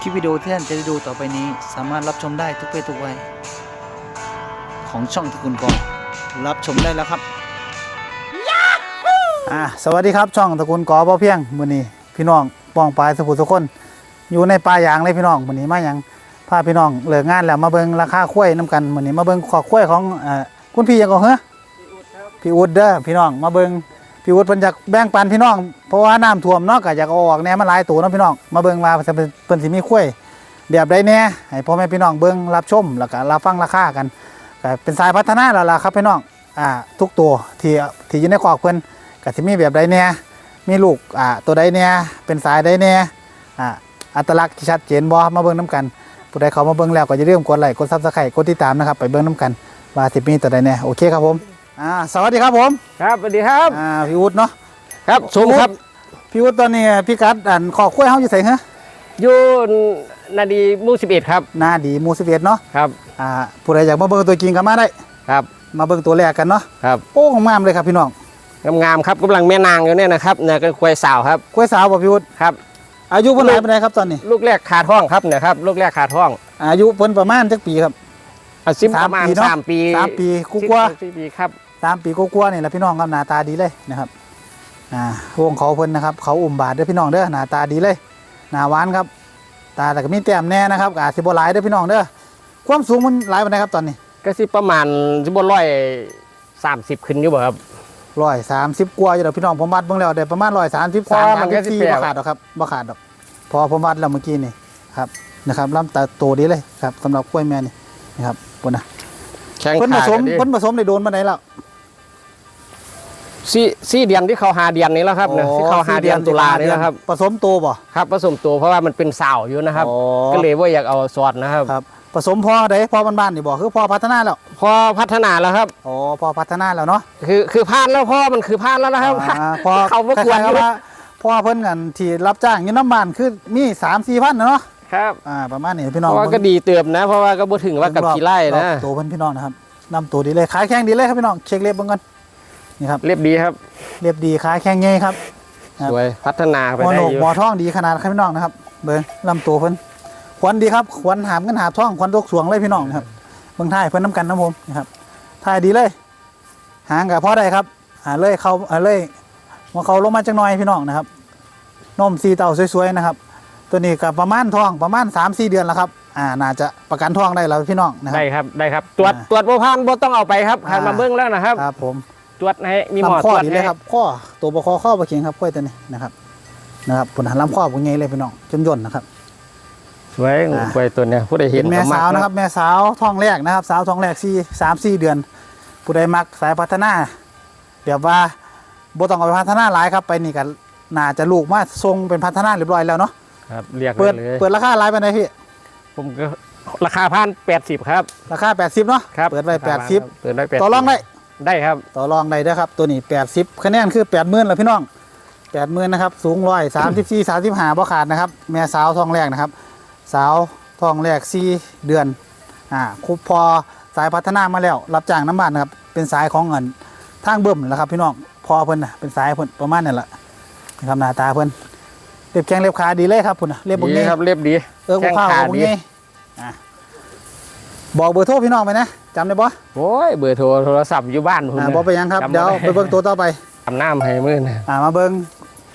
คลิปวิดีโอที่ท่านจะได้ดูต่อไปนี้ สามารถรับชมได้ทุกเพศทุกวัยของช่องตระกูลกอนรับชมได้แล้วครับอ่าสวัสดีครับช่องตระกูลกอพ่อเพียงมื้อนี้พี่น้องป้องปลายสุขุทุกคน อยู่ในป่ายางเลยพี่น้องมื้อนี้มาหยังพาพี่น้องเลิกงานแล้วมาเบิ่งราคาข้วยน้กันมื้อนี้มาเบิ่งขอข้วยของเอ่อคุณพี่ยังก็เหรอพี่อุดเด้อพี่น้องมาเบิ่ง พี่อุดเพิ่นอยากแบ่งปันพี่น้อง เพราะว่าน้ำท่วมเนาะก็อยากเอาออกแหน่มาหลายตัวเนาะพี่น้อง มาเบิ่งว่าเพิ่นเพิ่นสิมีข้วยแบบใดแหน่ให้พ่อแม่พี่น้องเบิ่งรับชมแล้วก็รับฟังราคากันก็เป็นสายพัฒนาแล้วล่ะครับพี่น้องอ่าทุกตัวที่ที่อยู่ในคอกเพิ่นก็สิมีแบบใดแหน่มีลูกอ่าตัวใดแหน่เป็นสายใดแหน่อ่าอัตลักษณ์ที่ชัดเจนบ่มาเบิ่งน้ำกันผู้ใดเขามาเบิ่งแล้วก็อย่าลืมกดไลค์กดซับสไครต์กดติดตามนะครับไปเบิ่งน้ำกันว่าสิมีตัวใดแน่โอเคครับผม อ่าสวัสดีครับผมครับสวัสดีครับอ่าพี่วุฒิเนาะครับสูงครับพี่วุฒิตอนนี้พี่กัดอันขอคุ้วยเฮาอยู่ไสฮะอยู่นาดีหมู่สิบเอ็ดครับหนาดีหมู่11เนาะครับอ่าผู้ใดอยากมาเบิ่งตัวจริงก็มาได้ครับ มาเบิ่งตัวแรกกันเนาะครับโอ้งามๆเลยครับพี่น้องงามๆครับกำลังแม่นางอยู่เนี่ยนะครับเนี่ยก็ควายสาวครับกล้วยสาวบ่พี่วุฒิครับอายุเพิ่นหลายปานใดครับตอนนี้ ลูกแรกขาท้องครับเนี่ยครับลูกแรกขาท้อง อายุเพิ่นประมาณจักปีครับอาซิมสามประมาณปีเนอะสามปีสามปีกูกว่าสี่ปีครับ สามปีกว่าๆนี่แหละพี่น้องครับหน้าตาดีเลยนะครับอ่าวงเขาเพิ่นนะครับ เขาอุ่มบาทเด้อพี่น้องเด้อหน้าตาดีเลยหน้าหวานครับ ตาแต่ก็มีแต้มแน่นะครับก็อาจสิบ่หลายเด้อพี่น้องเด้อความสูงมันหลายปานใดครับตอนนี้ก็สิประมาณสิบร้อยสามสิบขึ้นอยู่บ่ครับร้อยสามสิบกว่าอยู่ดอกพี่น้องผมวัดเบิ่งแล้วได้ประมาณร้อยสามสิบพอสามมันก็สามสิสี่แปลบ่กขาดดอกครับบ่ขาดดอกพอผมวัดแล้วเมื่อกี้นี่ครับนะครับลำตาโตดีเลยครับสำหรับกล้วยแม่นี่นะครับปุ่นนะแข้งเพิ่นผขาสมก็ดีเพิ่นผสมได้โดนปานใดแล้ว สี่สี่เดือนที่เขาหาเดือนนี้แล้วครับเนี่ยที่เขาหาเดือนตุลานี่นะครับผสมโตบ่ครับผสมตัวเพราะว่ามันเป็นสาวอยู่นะครับอ๋อก็เลยว่าอยากเอาสอดนะครับครับผสมพอได้พอบ้านๆนี่บ่คือพอพัฒนาแล้วพอพัฒนาแล้วครับอ๋อพอพัฒนาแล้วเนาะคือคือพลาดแล้วพ่อมันคือพลาดแล้วนะครับอ่าพอเขาไม่ควรคล้ายๆว่าพอเพิ่นกันที่รับจ้างอยู่น้ำบ้านคือมีสามสี่พันเนาะครับอ่าประมาณนี้พี่เพน้องราะว่าก็ดีเติมนะ เพราะว่าก็บ่ถึงว่ากับขี้ไล่นะรอบตัวเพิ่นพี่น้องนะครับนำตัวดีเลยขายแข้งดีเลยครับพี่น้องเช็คเล็บเบิ่งกัน นี่ครับเรียบดีครับ เรียบดีขายแข้งใหญ่ครับครับสวยพัฒนาไปหมอได้โหนกอยู่หมอท้องดีขนาดครับพี่น้องนะครับเบิ่งลำตัวเพิ่นขวัญดีครับขวัญหามกันหาบท้องขวัญตกสวงเลยพี่น้องนะครับเบิ่งท้ายเพิ่นน้ำกันน้ำผมนะครับท้ายดีเลย หางกับพ่อได้ครับหาเลยเขาหาเลยหัวเขาลงมาจังหน่อยพี่น้องนะครับนมสีเต่าสวยๆนะครับ ตัวนี้กับประมาณท้องประมาณ3 4เดือนแล้วครับอ่าน่าจะประกันท้องได้แล้วพี่น้องนะครัได้บครับได้ครับตรวจอ่าตรวจบ่ผ่านบ่ต้องเอาไปครับอ่าหันมาเบิ่งแล้วนะครับครับผม ตรวจให้มีหมอลำข้อตรวจดีเลยให้ครับข้อตัวบคอข้อบะเขียงครับกล้วยตัวนี้นะครับนะครับผลหันลำข้อผมใหญ่เลยพี่น้องจนย่นนะครับ สวยอ่ากล้วยตัวเนี้ยผู้ใดเห็เห็นนแม่ก็กสาวนะครับแม่สาวท้องแรกนะครับ สาวท้องแรกสี่สามสี่เดือน ผู้ใดมักสายพัฒนาแบบว่าบ่ต้องเอาไปพัฒนาหลายครับไปนี่กันน่าจะลูกมาทรงเป็นพัฒนาเรียบร้อยแล้วเนาะครับเรียกเปิดเลยเปิดราคาหลายไปไหนใดพี่ผมก็ราคาพัน80ครับราคา80เนาะครับเปิดไว้ราคาพันครับเปิดไว้80 80ต่อรองได้ ได้ครับต่อรองได้เด้อครับ ตัวนี้80คะแนนคือ80,000แล้วพี่น้อง80,000นะครับ สูงร้อย34 35บ่ขาดนะครับ แม่สาวท้องแรกนะครับ สาวท้องแรก4เดือนอ่าคุปพอสายพัฒนามาแล้ว รับจ้างน้ำมันนะครับ เป็นสายของเงินทางเบิ่มแหละครับ พี่น้องพอเพิ่นน่ะเป็นสายเพิ่นประมาณนั่นแหละนะครับหน้าตาเพิ่นเล็บแข้งเล็บขาดีเลยครับพุ่นน่ะเล็บบุญดีนี้ครับเรียบดีเออบุแข้งข้าวขาบุญดีนี้อะบอกเบอร์โทรพี่น้องไปนะ จำได้บ่โอ้ยเบอร์โทรโทรศัพท์อยู่บ้านผมอ่านะบ่ไปยังครับจำบ่เดี๋ยวได้ไปเบิ่งตัวต่อไปทำน้ำให้มื้อนะอ่ามาเบิ่ง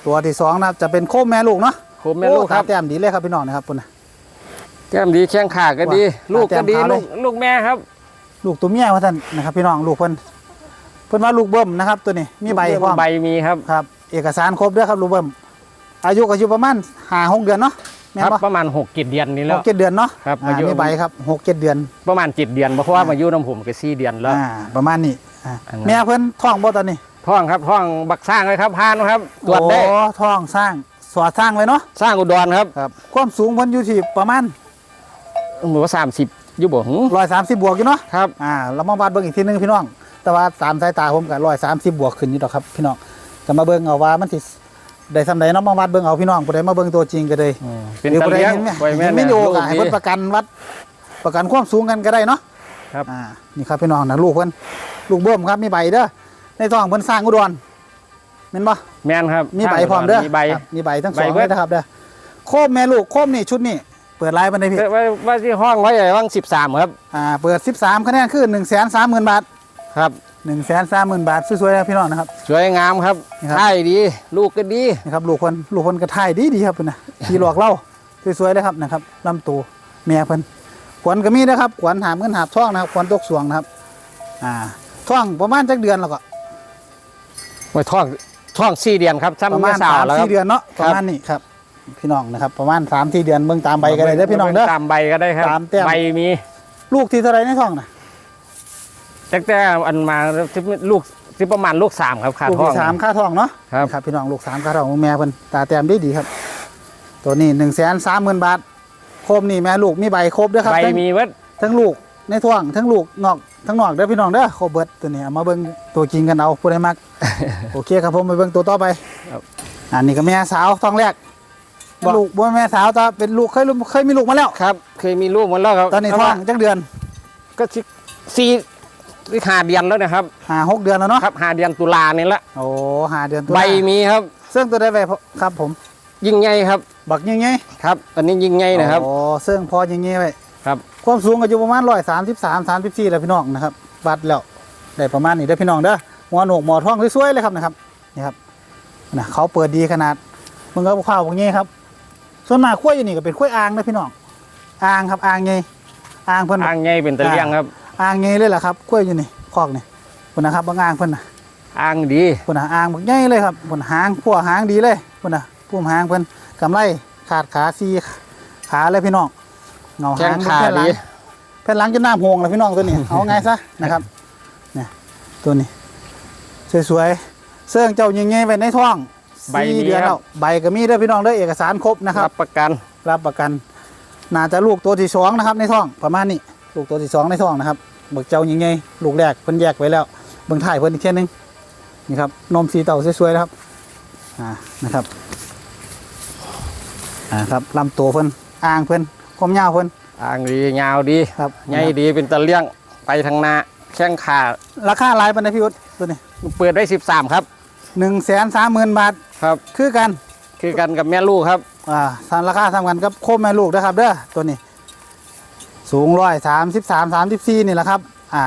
ตัวที่สองนะครับจะเป็นโคมแม่ลูกเนาะโคมแม่ลูกครับโอ้ตาแต้มดีเลยครับพี่น้องนะครับพุ่นน่ะแก้มดีแข้งขาก็ดีว่าลูกก็ดีตามแต้มขาวเลลูยกลูกแม่ครับ ลูกตัวเมียว่าท่านนะครับพี่น้องลูกเพิ่นเพิ่นว่าลูกเบิ่มนะครับตัวนี้มีใบพร้อมใบมีครับครับ เอกสารครบด้วยครับลูกเบิ่มอายุก็อยู่ประมาณห้าหกเดือนเนาะ แม่นครับบ่ประมาณ6กเดือนนี้แล้หวกเจ็ดเดือนเนาะครับอ่าอายุมีใบครับหกเจ็ดเดือน ประมาณ7เดือนเพราะว่ามาอยู่น้ำผมก็4เดือนแล้ว อ่าประมาณนี้อ่าอันนั้น แม่เพิ่นท้องบ่ตอนนี้ท้องครับท้องบักสร้างเลยครับพานครับตรวจได้โอ้ท้องสร้างสอดสร้างไว้เนาะสร้างอุดรครับครับความสูงเพิ่นอยู่ที่ประมาณหมูสามสิบอยู่บ่หึร้อยสามสิบบวกอยู่เนาะครับ อ่าเรามาวัดเบิ่งอีกทีหนึงพี่น้อง แต่ว่าตามสายตาผมก็ร้อยสามสิบบวกขึ้นอยู่ดอกครับพี่น้องก็มาเบิ่งเอาว่ามันสิ ได้สำใดเนาะมาวัดเบิ่งเอาพี่น้องผู้ใดมาเบิ่งตัวจริงก็เลยเป็นหรือตะผู้ใดเลี้ยงเห็นไหมไว้แม่เห็นเนี่วิยดีโอลูกก็ให้ดี เพิ่นประกันวัดประกันความสูงกันก็ได้เนาะครับ อ่านี่ครับพี่น้องนะลูกเพิ่นลูกเบิ่มครับมีใบเด้อในท้องเพิ่นสร้างอุดรแม่นบ่ แม่นครับมีใบพร้อมเด้อมีใบ ครับมีใบทั้งสองใบเบิเลด ยนะครับเด้อโคมแม่ลูกโคมนี่ชุดนี่เปิดไลน์บันไดพี่ ว่าว่าที่ห้องไว้ว่างสิบสามครับ อ่า เปิด 13คะแนนคือ1 3 0 0 0 0 บาท ครับ 1 3 0 0 0 0บาทสวยๆนะพี่น้องนะครับ สวยงามครับนี่ครับ ใช่ดี ลูกก็ดี นะครับลูกคนลูกคนกระถ่ายดีดีๆครับเพิ่นนะขี่หลอกเล่าสวยๆเลยครับนะครับลำตัวแม่เพิ่นขวัญก็มีนะครับขวัญหามเงินหาบท่องนะครับขวัญตกสวงนะครับอ่าท่องประมาณจักเดือนแล้วก็ไว้ท้องท้องสี่เดือนครับประซ้ำมาเมื่ณอสาวสามแล้วครัสี่บเดือนเนาะคปรับ ระมาณนี้ครับพี่น้องนะครับประมาณสามสี่เดือนเบิ่งตามใบก็ได้เด้อพี่น้องเด้อ ตามใบก็ได้ครับตามแต้ม ใบมีลูกที่เท่าไรในท้องนะ ตั้งแต่อันมาที่ลูกที่ประมาณลูกสามครับขาดลูกท้อง ที่สามค่าท้องเนาะครับครับ พี่น้องลูกสามค่าท้องแม่เพิ่นตาแต้มดีดีๆครับ ตัวนี้หนึ่งแสนสามหมื่นบาทครบนี่แม่ลูกมีใบครบเด้อครับใบทั้งมีเวัดทั้งลูกในท้องทั้งลูกนอกทั้งนอกเด้อพี่น้องเด้อครบเบิดตัวนี้เอามาเบิ่งตัวจริงกันเอาผู้ใดมัก โอเคครับผมไปเบิ่งตัวต่อไปครับอันนี้ก็แม่สาวท้องแรกบอก ลูกบ่แม่สาวแตาเป็นลูกเคยลูกเคยมีลูกมาแล้ว ครับ เคยมีลูกมาแล้วครับตอนนี้ท้องจักเดือนก็สิสี่ หรือห้าเดือนแล้วนะครับห้าหกเดือนแล้วเนาะครับห้าเดือนตุลานี่ละโอ้ห้าเดือนตัวใบมีครับซึ่งตัวได้ใบครับผม ยิ่งใหญ่ครับ บักยังไงครับอันนี้ยิ่งใหญ่นะครับโอ้ซึ่งพอยังไงไว้ครับความสูงก็อยู่ประมาณร้อยสามสิบสามสามสิบสี่แล้วพี่น้องนะครับวัดแล้วได้ประมาณนี้เด้อพี่น้องเด้อหัวโหนกหมอท้องสวยๆเลยครับนะครับนี่ครับนะเขาเปิดดีขนาดมึงก็ข้าวพวกนี้ครับ ส่วนมากขั้วยอยู่นี่ก็เป็นขั้วยอ่างนะพี่น้องอ่างครับอ่างไงอ่างเพิ่นอ่างใหญ่เป็นตะเลียงครับ อ่างไงเลยล่ะครับขั้วยอยู่นี่คอกนี่พุ่นนะครับบางอ่างเพิ่นนะอ่างดีพุ่นนะอ่างบักใหญ่เลยครับพุ่นหางพัวหางดีเลยพุ่นนะพุ่มหางเพิ่นกำไรขาดขาซีขาเลยพี่น้องเงาแข้หางงขาแผ่นหลัดีงแผ่นหลังจะน้ำโหงเลยพี่น้องตัวนี้เอาไงซะนะครับเนี่ยตัวนี้สวยๆเสื่องเจ้ายิงไงไปในท้องใบมีสี่เดือนครัแล้บวใบก็มีเด้อพี่น้องเด้อเอกสารครบนะครับรับประกันรับประกันน่าจะลูกตัวที่สองนะครับในท้องประมาณนี้ ลูกตัวที่สองในท้องนะครับเบิกเจ้ายิงไงลูกแรกเพิ่นแยกไว้แล้วเบิ่งถ่ายเพิ่นอีกเท่ยนึงนี่ครับนมสีเต่าสวยๆนะครับอ่านะครับอ่าครับลำตัวเพิ่นอ่างเพิ่นความยาวเพิ่นอ่างดียาวดีครับใหญ่ดีเป็นตะเลียงไปทางหน้าแข้งขาราคาหลายปันไดพี่วุฒิตัวนี้เปิดได้สิบสามครับหนึ่งแสนสามหมื่นบาทครับคือกันคือกันกับแม่ลูกครับอ่าทางราคาทำกันกับโคมแม่ลูกนะครับเด้อตัวนี้ สูงร้อยสามสิบสามสามสิบสี่นี่แหละครับ อ่า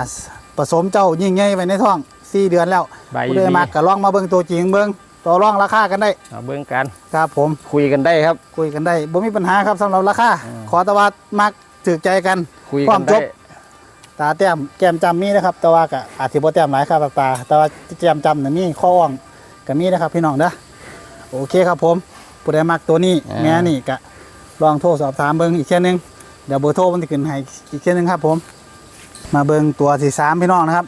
ผสมเจ้ายิ่งใหญ่ไปในท้องสี่เดือนแล้วใบผู้ดีใดมากก็ลองมาเบิ่งตัวจริงเบิ่งต่อรองราคากันได้ เอาเบิ่งกัน ครับผม คุยกันได้ครับ คุยกันได้บ่มีปัญหาครับสำหรับราคาอืมขอแตะวัดมักถือใจกัน คุยพร้กัอนมจได้บ ตาแต้มแก้มจำมีนะครับ แต่ว่าก็อาจสิบ่แต้มหลายครับตาแต่ว่าแก้มจำน่ะมีข้ออ่องก็มีนะครับ พี่น้องเด้อโอเคครับผมผู้ใดมักตัวนี้แม่นี่ก็ลองโทรสอบถามเบิ่งอีกเช่นนึง เดี๋ยวเบอร์โทรมันจะขึ้นให้อีกเช่นนึงครับ ผม มาเบิ่งตัวที่สามพี่น้องนะครับ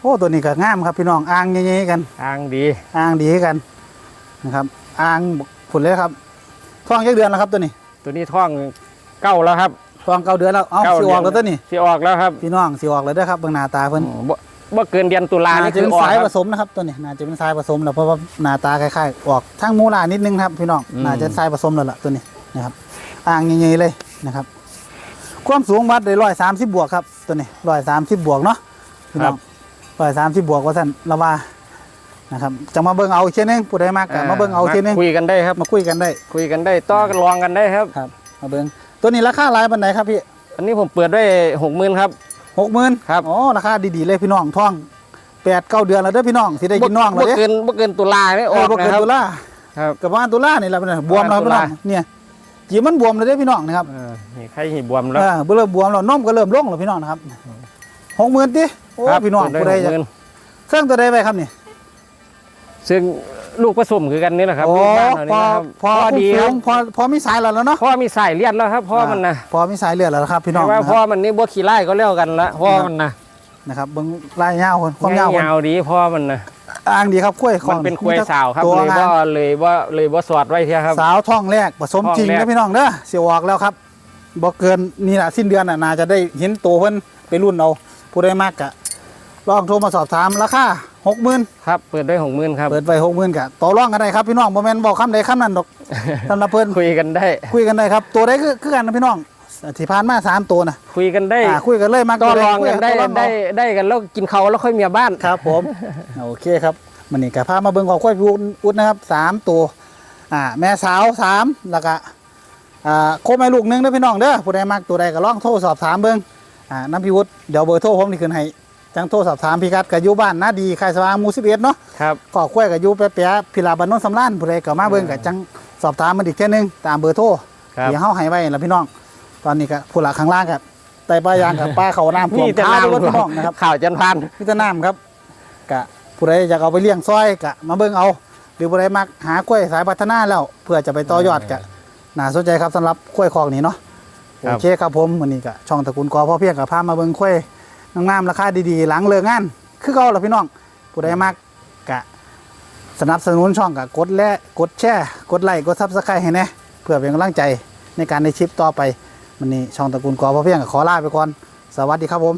โอ้ตัวนี้ก็งามครับพี่น้องอ่างใหญ่ๆกันอ่างดีอ่างดีคือกันนะครับอ่างผุนเลยครับท้องยักเดือนแล้วครับตัวนี้ ตัวนี้ท้องเก้าแล้วครับท้องเก้าเดือนแล้วเอ้าเก้าสิออกเดืแล้อนวตัวนี้สิออกแล้วครับพี่น้องสิออกแล้วเด้อครับเบิ่งหน้าตาเพิ่นอืมบ่บ่เกินเดือนตุลาน่านี่จะคือเป็นออกสายคผรับสมนะครับตัวนี้น่าจะเป็นสายผสมแล้วเพราะว่าหน้าตาคล้ายๆออกทั้งมูลานิดนึงครับพี่น้องอืมน่าจะสายผสมแล้วล่ะตัวนี้นะครับอ่างใหญ่ๆเลย นะครับ ความสูงวัดได้ร้อยสามสิบบวกครับ ตัวนี้ร้อยสามสิบบวกเนาะพี่น้องร้อยสามสิบบวกว่าสั่นละว่านะครับจะมาเบิ่งเอาอีกเช่นนึงผู้ใดมากก็มาเบิ่งเอาอีกเช่นนึงคุยกันได้ครับมาคุยกันได้ คุยกันได้ต่อกันลองกันได้ครับครับ มาเบิ้งตัวนี้ราคาหลายปันไหนครับพี่อันนี้ผมเปิดด้วยหกหมื่นครับหกหมื่นครับอ๋อราคาดีๆเลยพี่น้องท่องแปดเก้าเดือนแล้วเด้อพี่น้องสิได้กินน้องแล้วบ่เด้เกินบ่เกินตุลานี่อเอออกบ่เกินนะครับตุลาครับกับประมาณตุลานี่แหละพี่น้องบวมแล้วตุพี่น้ลาองเนี่ย จีมันบวมเลยเด้อพี่น้องนะครับเออนี่ไข่หีบวมแล้วเออเริ่มบวมแล้วนมก็เริ่มลงแล้วพี่น้องนะครับหกหมื่นติโอ้ครับพี่น้องเปิผู้ดใดด้วยจะ60,000เครื่องตัวใดไปครับนี่ ซึ่งลูกผสมคือกันนี่แหละครับโอ้ลูกบ้านเราพอนี่นะครับพอดีสูครังบพอพอมีสายแล้วแล้วเนาะพ่อมีสายเลือดแล้วครับพ่อมันนะพอมีสายเลือดแล้วครับพี่น้องแต่ว่านะคพ่อรับมันนี่บ่ขี้ไล่ก็เลี้ยวกันละพ่อมันนะนะครับเบิ่งลายยาวคนความยาวคนยาวดีพ่อมันนะ อ่างดีครับกล้วยขมัอนงเป็นควยสาวครับตัวเลยงาว่นเลยว่าเลยว่าสอดไว้เทียครับ สาวท้องแรกผสมจริงท้องแรนะกพี่น้องเด้อเสียวออกแล้วครับบ่เกินนี่แหละสิ้นเดือนน่ะน่าจะได้เห็นตัวเพิ่นไปรุ่นเอาผู้ใดมากกะลองโทรมาสอบถามราคาหกหมื่นครับเปิดด้วยหกหมื่นครับเปิดไปหกหมื่นกะต่อรองกันได้ครับพี่น้องบ่แม่นบอกคำใดคำนั้นดอกสำหรับเพิ่นคุยกันได้ คุยกันได้ครับ ตัวใดคือคือกันนะพี่น้อง ที่ผ่านมาสามตัวนะคุยกันได้อ่าคุยกันเลยมากต่อตัวใรองกันได้คุยต่อรองเอาได้ได้กันแล้วกินเขาวแล้วค่อยเมียบ้านครับ ผมโอเคครับมันนี่กับพามาเบิ่งของควายพี่อุดนะครับสามตัวอ่าแม่สาวสามแล้วก็อ่าโคแม่ลูกหนึงเด้อพี่น้องเด้อผู้ใดมักตัวใดก็ลองโทรสอบถามเบิ่งอ่าน้ำพิวุฒิเดี๋ยวเบอร์โทรผมนี่ขึ้นให้จังโทรสอบถามพี่กัดก็อยู่บ้านนาดีค่ายสว่างหมู่11เนาะครับก็กล้วยก็อยู่แป๊ะๆพิลาบ้านโนนสำรานผู้ใดก็มาเบิ่งก็จังสอบถามมันอีกเทื่อนึงตามเบอร์โทรครับเดี๋ยวเฮาให้ไว้ล่ะพี่น้อง ตอนนี้ก็ผู้หลักข้างล่างก็ไต่ปลายางกับปลาเขาน้ำท่วมมีแต่ท้าด้วยน้ำพี่น้องนะครับข่าวจันพันมีแต่น้ำครับกะผู้ใดอยากเอาไปเลี้ยงซอยกะมาเบิ่งเอา หรือผู้ใดมักหากล้วยสายพัฒนาแล้วเพื่อจะไปต่อยอดกะน่าสนใจครับสำหรับกล้วยคอกนี้เนาะครัโอบเคครับผมวันนี้ก็ช่องตระกูลกอพ่อเพียงกับพามาเบิ่งกล้วยงามๆราคาดีๆ หลังเลิกงาน คือเก่าล่ะพี่น้อง ผู้ใดมักกะสนับสนุนช่องกะกดและกดแชร์กดไลค์กดซับสไครต์ให้แน่เพื่อเป็นกำลังใจในการในชิปต่อไป มันนี่ช่องตระกูลกอพ่อเพียงก็ขอลาไปก่อน สวัสดีครับผม